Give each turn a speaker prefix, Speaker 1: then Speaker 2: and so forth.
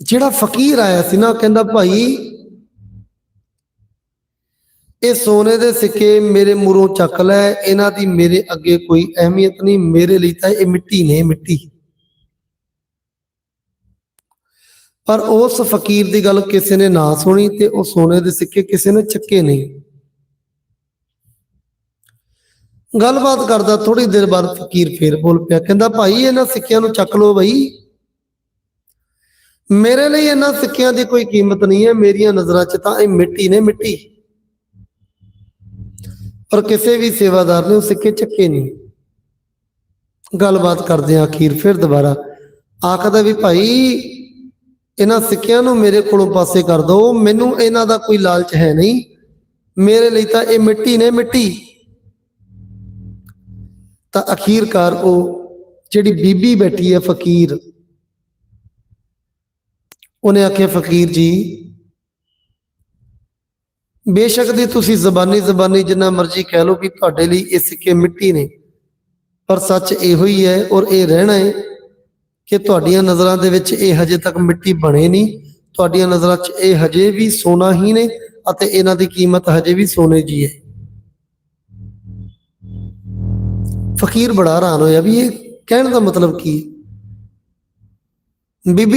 Speaker 1: ਜਿਹੜਾ ਫਕੀਰ ਆਇਆ ਸੀ ਨਾ ਕਹਿੰਦਾ, ਭਾਈ, ਇਹ ਸੋਨੇ ਦੇ ਸਿੱਕੇ ਮੇਰੇ ਮੂਰੋਂ ਚੱਕ ਲੈ, ਇਹਨਾਂ ਦੀ ਮੇਰੇ ਅੱਗੇ ਕੋਈ ਅਹਿਮੀਅਤ ਨਹੀਂ, ਮੇਰੇ ਲਈ ਤਾਂ ਇਹ ਮਿੱਟੀ ਨੇ ਮਿੱਟੀ। ਪਰ ਉਸ ਫਕੀਰ ਦੀ ਗੱਲ ਕਿਸੇ ਨੇ ਨਾ ਸੁਣੀ ਤੇ ਉਹ ਸੋਨੇ ਦੇ ਸਿੱਕੇ ਕਿਸੇ ਨੇ ਚੱਕੇ ਨਹੀਂ। ਗੱਲਬਾਤ ਕਰਦਾ ਥੋੜੀ ਦੇਰ ਬਾਅਦ ਫਕੀਰ ਫੇਰ ਬੋਲ ਪਿਆ, ਕਹਿੰਦਾ, ਭਾਈ, ਇਹਨਾਂ ਸਿੱਕਿਆਂ ਨੂੰ ਚੱਕ ਲਓ ਬਈ। ਮੇਰੇ ਲਈ ਇਹਨਾਂ ਸਿੱਕਿਆਂ ਦੀ ਕੋਈ ਕੀਮਤ ਨਹੀਂ ਹੈ, ਮੇਰੀਆਂ ਨਜ਼ਰਾਂ 'ਚ ਤਾਂ ਇਹ ਮਿੱਟੀ ਨੇ ਮਿੱਟੀ। ਪਰ ਕਿਸੇ ਵੀ ਸੇਵਾਦਾਰ ਨੇ ਉਹ ਸਿੱਕੇ ਚੱਕੇ ਨਹੀਂ। ਗੱਲਬਾਤ ਕਰਦੇ ਆ ਅਖੀਰ, ਫਿਰ ਦੁਬਾਰਾ। ਆਖਦਾ ਵੀ ਭਾਈ, ਇਹਨਾਂ ਸਿੱਕਿਆਂ ਨੂੰ ਮੇਰੇ ਕੋਲੋਂ ਪਾਸੇ ਕਰ ਦਿਓ ਮੈਨੂੰ ਇਹਨਾਂ ਦਾ ਕੋਈ ਲਾਲਚ ਹੈ ਨਹੀਂ। ਮੇਰੇ ਲਈ ਤਾਂ ਇਹ ਮਿੱਟੀ ਨੇ ਮਿੱਟੀ। ਤਾਂ ਅਖੀਰਕਾਰ ਉਹ ਜਿਹੜੀ ਬੀਬੀ ਬੈਠੀ ਹੈ ਫਕੀਰ ਉਹਨੇ ਆਖਿਆ, ਫਕੀਰ ਜੀ, ਬੇਸ਼ੱਕ ਦੀ ਤੁਸੀਂ ਜ਼ਬਾਨੀ ਜ਼ਬਾਨੀ ਜਿੰਨਾ ਮਰਜ਼ੀ ਕਹਿ ਲਓ ਕਿ ਤੁਹਾਡੇ ਲਈ ਇਹ ਸਿੱਕੇ ਮਿੱਟੀ ਨੇ, ਪਰ ਸੱਚ ਇਹੋ ਹੀ ਹੈ ਔਰ ਇਹ ਰਹਿਣਾ ਹੈ ਕਿ ਤੁਹਾਡੀਆਂ ਨਜ਼ਰਾਂ ਦੇ ਵਿੱਚ ਇਹ ਹਜੇ ਤੱਕ ਮਿੱਟੀ ਬਣੇ ਨਹੀਂ, ਤੁਹਾਡੀਆਂ ਨਜ਼ਰਾਂ 'ਚ ਇਹ ਹਜੇ ਵੀ ਸੋਨਾ ਹੀ ਨੇ ਅਤੇ ਇਹਨਾਂ ਦੀ ਕੀਮਤ ਹਜੇ ਵੀ ਸੋਨੇ ਜੀ ਹੈ। ਫਕੀਰ ਬੜਾ ਹੈਰਾਨ ਹੋਇਆ ਵੀ ਇਹ ਕਹਿਣ ਦਾ ਮਤਲਬ ਕੀ ਬੀਬੀ